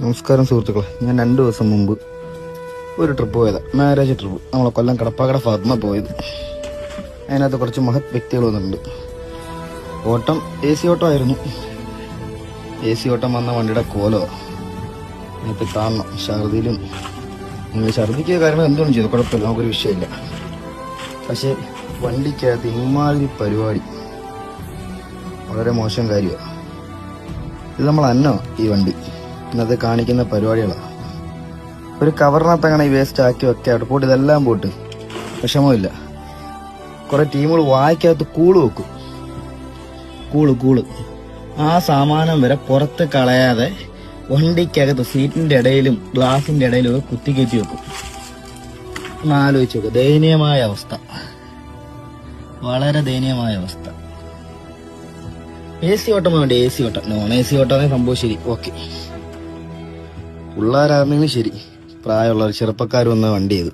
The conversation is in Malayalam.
നമസ്കാരം സുഹൃത്തുക്കളെ. ഞാൻ രണ്ട് ദിവസം മുമ്പ് ഒരു ട്രിപ്പ് പോയതാണ് മാരേജ് ട്രിപ്പ് നമ്മളെ കൊല്ലം കടപ്പാക്കട ഭാഗത്തുനിന്ന് പോയത്. അതിനകത്ത് കുറച്ച് മഹത് വ്യക്തികൾ വന്നിട്ടുണ്ട്. ഓട്ടം എ സി ഓട്ടം ആയിരുന്നു. എ സി ഓട്ടം വന്ന വണ്ടിയുടെ കോലോ. അതിനകത്ത് കാണണം. ഛർദിയിലും. നിങ്ങൾ ഛർദിക്കുക കാരണം എന്തുകൊണ്ട് ചെയ്തു. കുഴപ്പമില്ല. നമുക്കൊരു വിഷയമില്ല. പക്ഷേ വണ്ടിക്കകത്ത് ഇമാതിരി പരിപാടി. വളരെ മോശം കാര്യമാണ്. ഇത് നമ്മൾ അന്നോ ഈ വണ്ടി? ഇന്നത്തെ കാണിക്കുന്ന പരിപാടികളാണ് ഒരു കവറിനകത്ത് അങ്ങനെ വേസ്റ്റ് ആക്കി വെക്കാം. പോട്ട് ഇതെല്ലാം പോട്ട്. വിഷമമില്ല കുറെ ടീമുകൾ വായിക്കകത്ത് കൂൾ വെക്കും. Cool cool. ആ സാമാനം വരെ പുറത്ത് കളയാതെ വണ്ടിക്കകത്ത് സീറ്റിന്റെ ഇടയിലും ഗ്ലാസിന്റെ ഇടയിലും ഒക്കെ കുത്തിക്കയറ്റി വെക്കും. ഒന്ന് ആലോചിച്ച് നോക്കും. ദയനീയമായ അവസ്ഥ. വളരെ ദയനീയമായ അവസ്ഥ. എ സി ഓട്ടം വേണ്ട. എ സി ഓട്ടം. നോൺ എ സി ഓട്ടം സംഭവം ശരി. ഓക്കെ പിള്ളേരാണെങ്കിലും ശരി. പ്രായമുള്ള ചെറുപ്പക്കാർ വന്ന വണ്ടി ഇത്